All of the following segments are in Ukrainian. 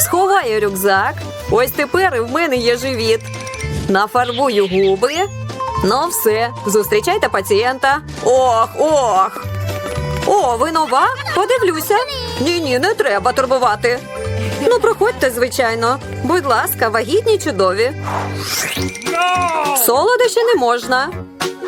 Сховаю рюкзак. Ось тепер і в мене є живіт. Нафарбую губи. Ну все, зустрічайте пацієнта. Ох, ох. О, ви нова? Подивлюся. Ні, ні, не треба турбувати. Ну, проходьте, звичайно. Будь ласка, вагітні чудові. Солодощі не можна.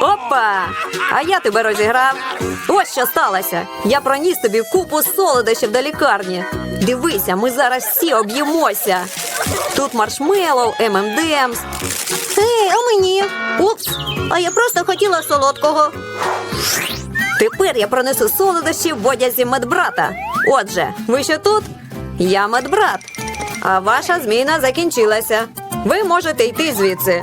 опа! А я тебе розіграв. Ось що сталося. Я проніс тобі купу солодощів до лікарні. Дивися, ми зараз всі об'їмося. Тут маршмеллоу, ММДМС. Ей, а мені? Упс, а я просто хотіла солодкого. Тепер я пронесу солодощі в одязі медбрата. Отже, ви що тут? Я медбрат. А ваша зміна закінчилася. Ви можете йти звідси.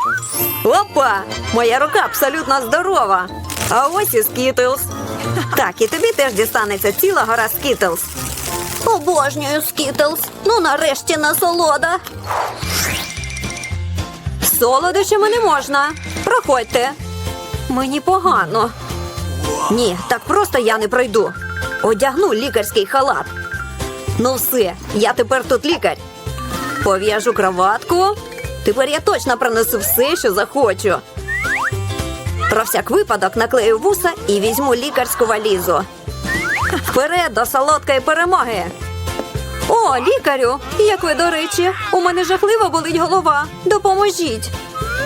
Опа! Моя рука абсолютно здорова. А ось і скітлз. Так, і тобі теж дістанеться ціла гора скітлз. Обожнюю скітлз. Ну нарешті насолода. Солодощами не можна. Проходьте. Мені погано. Ні, так просто я не пройду. Одягну лікарський халат. Ну все, я тепер тут лікар. Пов'яжу кроватку. Тепер я точно пронесу все, що захочу. Про всяк випадок наклею вуса і візьму лікарську валізу. Вперед до солодкої перемоги. О, лікарю! Як ви, до речі, у мене жахливо болить голова. Допоможіть.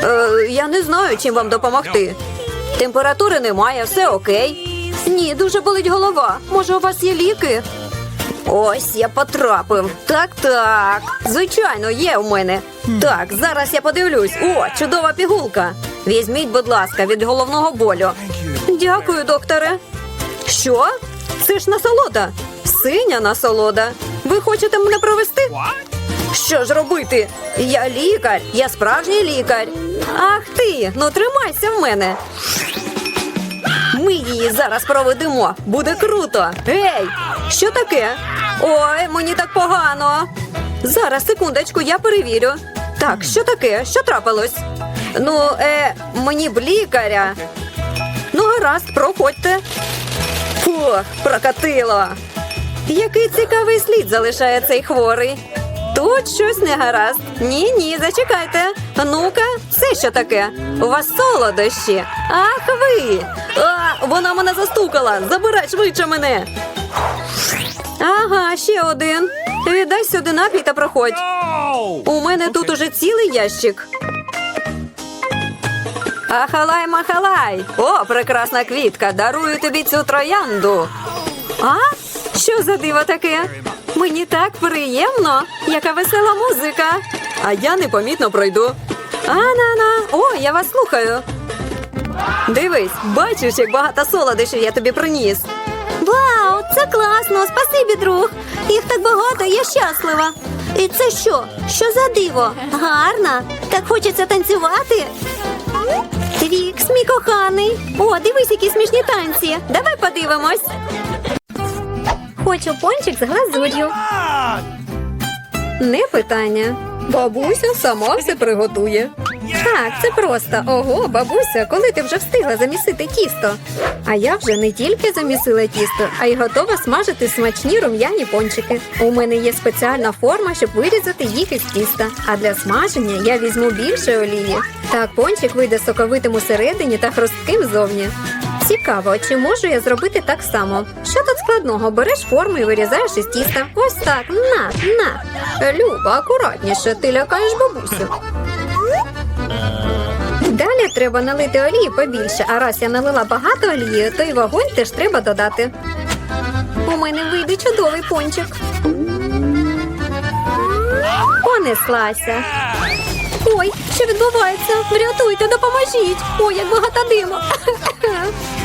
Е, я не знаю, чим вам допомогти. Температури немає, все окей. Ні, дуже болить голова. Може, у вас є ліки? Ось я потрапив. Так, так. Звичайно, є у мене. Так, зараз я подивлюсь. О, чудова пігулка. Візьміть, будь ласка, від головного болю. Дякую, докторе. Що? Це ж насолода. Синя насолода. Ви хочете мене провести? Що ж робити? Я лікар, я справжній лікар. Ах ти, ну тримайся в мене. Ми її зараз проведемо. Буде круто. Гей, що таке? Ой, мені так погано. Зараз, секундочку, я перевірю. Так, що таке? Що трапилось? Ну, е, мені б лікаря. Ну, гаразд, проходьте. Фух, прокатило. Який цікавий слід залишає цей хворий. Тут щось не гаразд. Ні, ні, зачекайте. Ну-ка, це що таке? У вас солодощі. Ах ви! А, вона мене застукала. Забирай швидше мене. Ага, ще один. Віддай сюди напій та проходь. У мене тут уже цілий ящик. Ахалай махалай! О, прекрасна квітка! Дарую тобі цю троянду. А? Що за диво таке? Мені так приємно, яка весела музика. А я непомітно пройду. А-на-на, о, я вас слухаю. Дивись, бачиш, як багато солодощів я тобі приніс. Вау, це класно! Спасибі, друг. Їх так багато, я щаслива. І це що? Що за диво? Гарна. Так хочеться танцювати. Твікс, мій коханий. О, дивись, які смішні танці. Давай подивимось. Хочу пончик з глазур'ю. Не питання. Бабуся сама все приготує. Так, це просто. Ого, бабуся, коли ти вже встигла замісити тісто. А я вже не тільки замісила тісто, а й готова смажити смачні рум'яні пончики. У мене є спеціальна форма, щоб вирізати їх із тіста. А для смаження я візьму більше олії. Так пончик вийде соковитим усередині та хрустким зовні. Цікаво, чи можу я зробити так само? Що тут складного? Береш форму і вирізаєш із тіста. Ось так. На, на. Люба, акуратніше, ти лякаєш бабусю. Треба налити олії побільше, а раз я налила багато олії, то й вогонь теж треба додати. У мене вийде чудовий пончик. Понеслася. Ой, що відбувається? Врятуйте, допоможіть! Ой, як багато диму.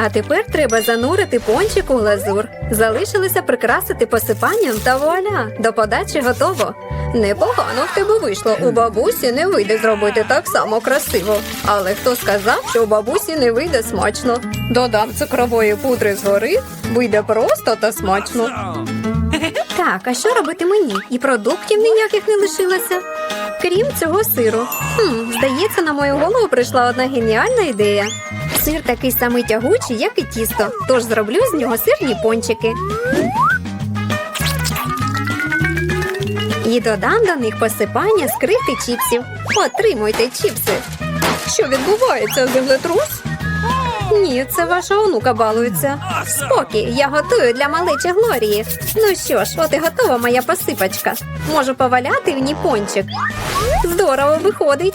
А тепер треба занурити пончик у глазур. Залишилося прикрасити посипанням та вуаля. До подачі готово. Непогано в тебе вийшло. У бабусі не вийде зробити так само красиво. Але хто сказав, що у бабусі не вийде смачно? Додам цукрової пудри згори, вийде просто та смачно. Так, а що робити мені? І продуктів ніяких не лишилося. Крім цього сиру. Хм, здається, на мою голову прийшла одна геніальна ідея. Сир такий самий тягучий, як і тісто, тож зроблю з нього сирні пончики. І додам до них посипання з крихти чіпсів. Отримуйте чіпси. Що відбувається, землетрус? Ні, це ваша онука балується. Спокій, я готую для малечі Глорії. Ну що ж, от і готова моя посипачка. Можу поваляти в ній пончик. Здорово виходить.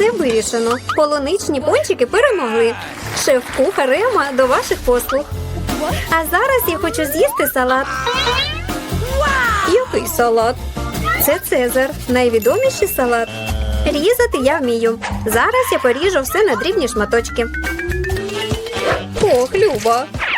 Все вирішено. Полуничні пончики перемогли. Шеф-кухар Ема до ваших послуг. А зараз я хочу з'їсти салат. Який салат? Це Цезар, найвідоміший салат. Різати я вмію. Зараз я поріжу все на дрібні шматочки. Ох, Люба,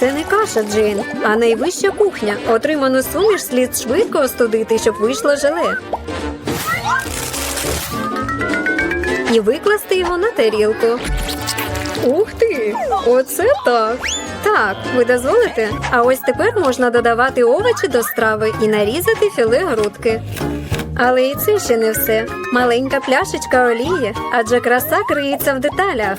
Це не каша, Джейн, а найвища кухня. Отриману суміш слід швидко остудити, щоб вийшло желе. І викласти його на тарілку. Ух ти! Оце так. Так, ви дозволите? А ось тепер можна додавати овочі до страви і нарізати філе грудки. Але і це ще не все. Маленька пляшечка олії, адже краса криється в деталях.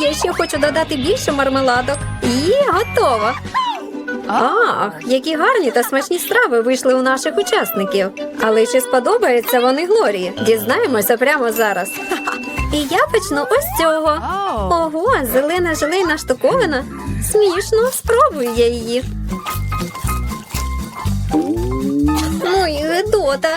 Я ще хочу додати більше мармеладок. І готово. Ах, які гарні та смачні страви вийшли у наших учасників. Але чи сподобаються вони Глорії? Дізнаємося прямо зараз. І я почну ось цього. Ого, зелена желейна штуковина. Смішно, спробую я її. Ой, гидота.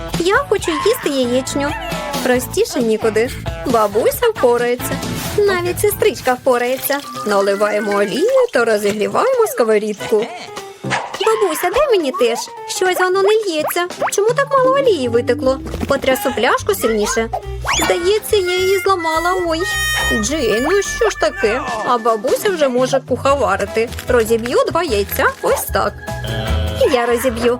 Я хочу їсти яєчню. Простіше нікуди. Бабуся впорається. Навіть сестричка впорається. Наливаємо олію та розігріваємо сковорідку. Бабуся, дай мені теж. Щось воно не лється. Чому так мало олії витекло? Потрясу пляшку сильніше. Здається, я її зламала. Ой. Джейн, ну що ж таке? А бабуся вже може куховарити. Розіб'ю два яйця. Ось так. І я розіб'ю.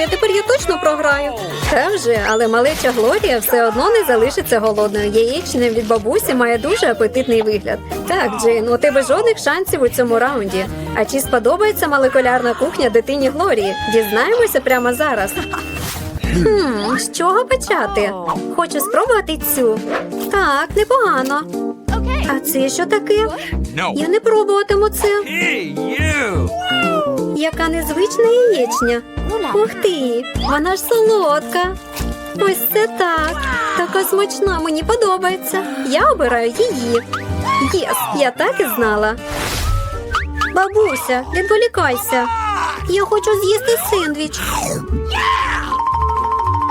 Ну тепер я точно програю. Та вже, але малеча Глорія все одно не залишиться голодною. Яєчня від бабусі має дуже апетитний вигляд. Так, Джейн, у тебе жодних шансів у цьому раунді. А чи сподобається молекулярна кухня дитині Глорії? Дізнаємося прямо зараз. Хм, з чого почати? Хочу спробувати цю. Так, непогано. А це що таке? Я не пробуватиму це. Яка незвична яєчня. Ух ти, вона ж солодка. Ось це так. Така смачна, мені подобається. Я обираю її. Єс, я так і знала. Бабуся, відволікайся. Я хочу з'їсти сендвіч.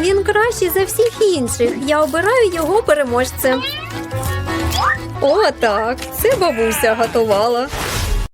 Він кращий за всіх інших. Я обираю його переможцем. О, так, це бабуся готувала.